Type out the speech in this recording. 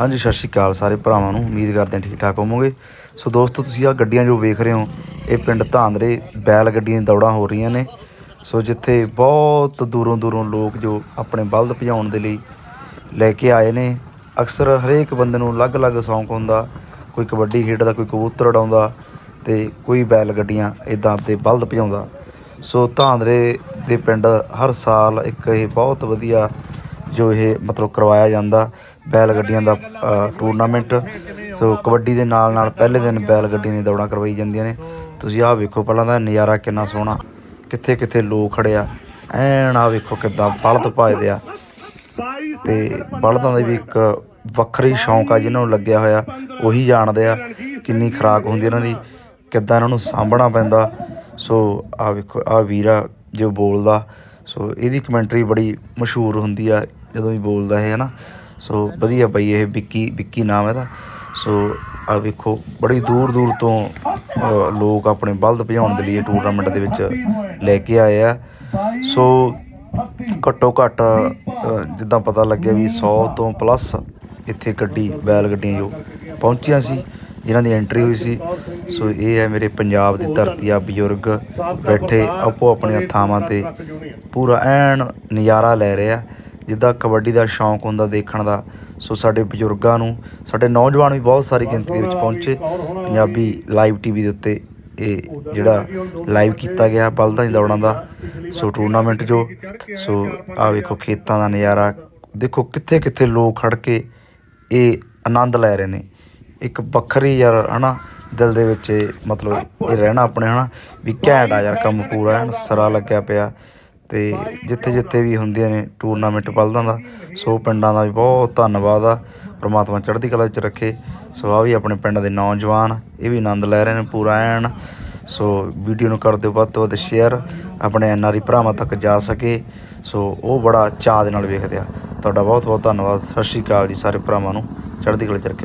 ਹਾਂਜੀ, ਸਤਿ ਸ਼੍ਰੀ ਅਕਾਲ ਸਾਰੇ ਭਰਾਵਾਂ ਨੂੰ। ਉਮੀਦ ਕਰਦੇ ਹਾਂ ਠੀਕ ਠਾਕ ਹੋਵੋਗੇ। ਸੋ ਦੋਸਤੋ, ਤੁਸੀਂ ਆ ਗੱਡੀਆਂ ਜੋ ਵੇਖ ਰਹੇ ਹੋ, ਇਹ ਪਿੰਡ ਧਾਂਦਰੇ ਬੈਲ ਗੱਡੀਆਂ ਦੀ ਦੌੜਾਂ ਹੋ ਰਹੀਆਂ ਨੇ। ਸੋ ਜਿੱਥੇ ਬਹੁਤ ਦੂਰੋਂ ਦੂਰੋਂ ਲੋਕ ਜੋ ਆਪਣੇ ਬਲਦ ਭਜਾਉਣ ਦੇ ਲਈ ਲੈ ਕੇ ਆਏ ਨੇ, ਅਕਸਰ ਹਰੇਕ ਬੰਦੇ ਨੂੰ ਅਲੱਗ-ਅਲੱਗ ਸ਼ੌਂਕ ਹੁੰਦਾ। ਕੋਈ ਕਬੱਡੀ ਖੇਡਦਾ, ਕੋਈ ਕਬੂਤਰ ਉਡਾਉਂਦਾ ਤੇ ਕੋਈ ਬੈਲ ਗੱਡੀਆਂ ਇਦਾਂ ਆਪਦੇ ਬਲਦ ਭਜਾਉਂਦਾ। ਸੋ ਧਾਂਦਰੇ ਦੇ ਪਿੰਡ ਹਰ ਸਾਲ ਇੱਕ ਇਹ ਬਹੁਤ ਵਧੀਆ ਜੋ ਇਹ ਮਤਲਬ ਕਰਵਾਇਆ ਜਾਂਦਾ। ਬੈਲ ਗੱਡੀਆਂ ਦਾ ਟੂਰਨਾਮੈਂਟ ਸੋ ਕਬੱਡੀ ਦੇ ਨਾਲ ਨਾਲ ਪਹਿਲੇ ਦਿਨ ਬੈਲ ਗੱਡੀਆਂ ਦੀਆਂ ਦੌੜਾਂ ਕਰਵਾਈ ਜਾਂਦੀਆਂ ਨੇ। ਤੁਸੀਂ ਆਹ ਵੇਖੋ ਪਹਿਲਾਂ ਦਾ ਨਜ਼ਾਰਾ ਕਿੰਨਾ ਸੋਹਣਾ। ਕਿੱਥੇ ਕਿੱਥੇ ਲੋਕ ਖੜੇ ਆ। ਐਨ ਆ ਵੇਖੋ ਕਿੱਦਾਂ ਬਲਦ ਭਜਦੇ ਆ। ਤੇ ਬਲਦਾਂ ਦੇ ਵੀ ਇੱਕ ਵੱਖਰੀ ਸ਼ੌਂਕ ਆ, ਜਿਹਨਾਂ ਨੂੰ ਲੱਗਿਆ ਹੋਇਆ। ਉਹੀ ਜਾਣਦੇ ਆ ਕਿੰਨੀ ਖਰਾਕ ਹੁੰਦੀ ਇਹਨਾਂ ਦੀ, ਕਿੱਦਾਂ ਇਹਨਾਂ ਨੂੰ ਸਾਂਭਣਾ ਪੈਂਦਾ। ਸੋ ਆ ਵੇਖੋ ਆ ਵੀਰਾ ਜੋ ਬੋਲਦਾ। ਸੋ ਇਹਦੀ ਕਮੈਂਟਰੀ ਬੜੀ ਮਸ਼ਹੂਰ ਹੁੰਦੀ ਆ, ਜਦੋਂ ਵੀ ਬੋਲਦਾ ਇਹ, ਹਨਾ। ਸੋ ਵਧੀਆ ਬਈ ਇਹ ਵਿੱਕੀ ਵਿੱਕੀ ਨਾਮ ਇਹਦਾ। ਸੋ ਆ ਵੇਖੋ, ਬੜੀ ਦੂਰ ਦੂਰ ਤੋਂ ਲੋਕ ਆਪਣੇ ਬਲਦ ਭਜਾਉਣ ਦੇ ਲਈ ਟੂਰਨਾਮੈਂਟ ਦੇ ਵਿੱਚ ਲੈ ਕੇ ਆਏ ਆ। ਸੋ ਘੱਟੋ ਘੱਟ ਜਿੱਦਾਂ ਪਤਾ ਲੱਗਿਆ ਵੀ 100 ਤੋਂ ਪਲੱਸ ਇੱਥੇ ਗੱਡੀ, ਬੈਲ ਗੱਡੀਆਂ ਜੋ ਪਹੁੰਚੀਆਂ ਸੀ, ਜਿਨ੍ਹਾਂ ਦੀ ਐਂਟਰੀ ਹੋਈ ਸੀ। ਸੋ ਇਹ ਹੈ ਮੇਰੇ ਪੰਜਾਬ ਦੀ ਧਰਤੀ ਆ, ਬਜ਼ੁਰਗ ਬੈਠੇ ਆਪੋ ਆਪਣੀਆਂ ਥਾਵਾਂ ਤੇ ਪੂਰਾ ਐਨ ਨਜ਼ਾਰਾ ਲੈ ਰਿਹਾ ਜਿੱਦਾਂ ਕਬੱਡੀ ਦਾ ਸ਼ੌਂਕ ਹੁੰਦਾ ਦੇਖਣ ਦਾ ਸੋ ਸਾਡੇ ਬਜ਼ੁਰਗਾਂ ਨੂੰ ਸਾਡੇ ਨੌਜਵਾਨ ਵੀ ਬਹੁਤ ਸਾਰੀ ਗਿਣਤੀ ਦੇ ਵਿੱਚ ਪਹੁੰਚੇ। ਪੰਜਾਬੀ ਲਾਈਵ ਟੀਵੀ ਦੇ ਉੱਤੇ ਇਹ ਜਿਹੜਾ ਲਾਈਵ ਕੀਤਾ ਗਿਆ ਬਲਦਾਂ ਦੀ ਦੌੜਾਂ ਦਾ। ਸੋ ਟੂਰਨਾਮੈਂਟ ਜੋ ਸੋ ਆ ਵੇਖੋ ਖੇਤਾਂ ਦਾ ਨਜ਼ਾਰਾ। ਦੇਖੋ ਕਿੱਥੇ ਕਿੱਥੇ ਲੋਕ ਖੜ ਕੇ ਇਹ ਆਨੰਦ ਲੈ ਰਹੇ ਨੇ। ਇੱਕ ਵੱਖਰੀ ਯਾਰ ਹਨਾ ਦਿਲ ਦੇ ਵਿੱਚ ਮਤਲਬ ਇਹ ਰਹਿਣਾ ਆਪਣੇ ਹਨਾ ਵੀ ਘੈਂਟ ਆ ਯਾਰ ਕੰਮ ਪੂਰਾ ਸਰਾ ਲੱਗਿਆ ਪਿਆ। ਤੇ ਜਿੱਥੇ ਜਿੱਥੇ ਵੀ ਹੁੰਦੀਆਂ ਨੇ ਟੂਰਨਾਮੈਂਟ ਪਲਦਾਂ ਦਾ, ਸੋ ਪਿੰਡਾਂ ਦਾ ਵੀ ਬਹੁਤ ਧੰਨਵਾਦ ਆ। ਪ੍ਰਮਾਤਮਾ ਚੜ੍ਹਦੀ ਕਲਾ ਵਿੱਚ ਰੱਖੇ। ਸੋ ਆ ਵੀ ਆਪਣੇ ਪਿੰਡ ਦੇ ਨੌਜਵਾਨ, ਇਹ ਵੀ ਆਨੰਦ ਲੈ ਰਹੇ ਨੇ ਪੂਰਾ ਐਨ। ਸੋ ਵੀਡੀਓ ਨੂੰ ਕਰ ਦਿਓ ਵੱਧ ਤੋਂ ਵੱਧ ਸ਼ੇਅਰ ਆਪਣੇ ਐਨਆਰਈ ਭਰਾਵਾਂ ਤੱਕ ਜਾ ਸਕੇ। ਸੋ ਉਹ ਬੜਾ ਚਾਅ ਦੇ ਨਾਲ ਵੇਖਦੇ ਆ। ਤੁਹਾਡਾ ਬਹੁਤ ਬਹੁਤ ਧੰਨਵਾਦ। ਸਤਿ ਸ਼੍ਰੀ ਅਕਾਲ ਜੀ ਸਾਰੇ ਭਰਾਵਾਂ ਨੂੰ। ਚੜ੍ਹਦੀ ਕਲਾ ਚ ਰੱਖਿਓ